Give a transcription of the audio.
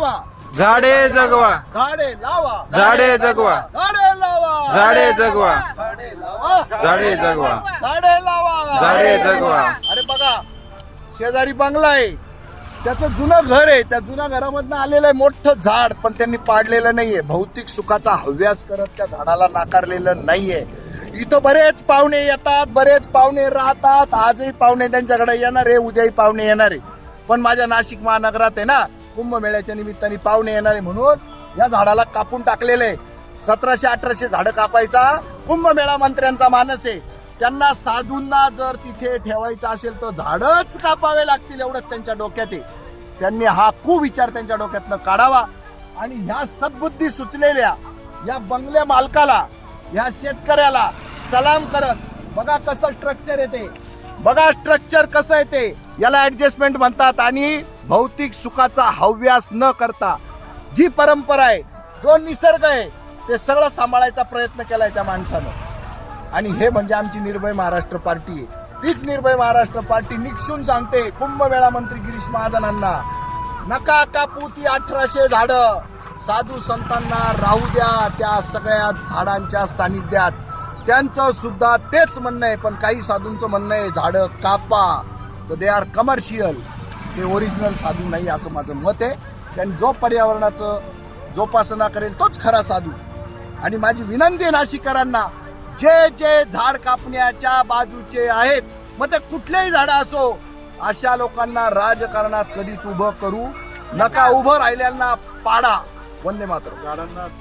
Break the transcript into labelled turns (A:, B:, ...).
A: लावा.
B: झाडे जगवा.
A: झाडे लावा.
B: झाडे जगवा.
A: झाडे लावा.
B: झाडे जगवा.
A: झाडे लावा.
B: झाडे जगवा.
A: झाडे लावा.
B: झाडे जगवा.
A: अरे बघा शेजारी बंगला आहे. त्याचं जुनं घर आहे. त्या जुन्या घरामधनं आलेलं आहे मोठं झाड पण त्यांनी पाडलेलं नाहीये. भौतिक सुखाचा हव्यास करत त्या झाडाला नाकारलेलं नाहीये. इथं बरेच पाहुणे येतात बरेच पाहुणे राहतात. आजही पाहुणे त्यांच्याकडे येणार आहे उद्याही पाहुणे येणार आहे. पण माझ्या नाशिक महानगरात आहे ना कुंभमेळ्याच्या निमित्ताने पाहुणे येणारे म्हणून या झाडाला कापून टाकलेलं आहे. सतराशे अठराशे झाडं कापायचा. कुंभमेळा मंत्र्यांचा मानस आहे. त्यांना साधूंना जर तिथे ठेवायचं असेल तर झाडच कापावे लागतील एवढंच त्यांच्या डोक्यात आहे. त्यांनी हा कुविचार त्यांच्या डोक्यातनं काढावा. आणि ह्या सद्बुद्धी सुचलेल्या या बंगल्या मालकाला या शेतकऱ्याला सलाम करत बघा कसं स्ट्रक्चर येते. बघा स्ट्रक्चर कसं येते. याला ऍडजस्टमेंट म्हणतात आणि भौतिक सुखाचा हव्यास न करता जी परंपरा आहे जो निसर्ग आहे ते सगळं सांभाळायचा प्रयत्न केलाय त्या माणसानं. आणि हे म्हणजे आमची निर्भय महाराष्ट्र पार्टी आहे. तीच निर्भय महाराष्ट्र पार्टी निक्षून सांगते कुंभमेळा मंत्री गिरीश महाजनांना नका कापूती अठराशे झाड. साधू संतांना राहू द्या त्या सगळ्या झाडांच्या सानिध्यात. त्यांचं सुद्धा तेच म्हणणं आहे पण काही साधूंचं म्हणणं आहे झाडं कापा. तर दे आर कमर्शियल ते ओरिजिनल साधू नाही असं माझं मत आहे. कारण जो पर्यावरणाचं जोपासना करेल तोच खरा साधू. आणि माझी विनंती आहे नाशिकरांना जे जे झाड कापण्याच्या बाजूचे आहेत मग ते कुठलेही झाड असो अशा लोकांना राजकारणात कधीच उभं करू नका. उभं राहिल्यांना पाडा. वंदे मात्र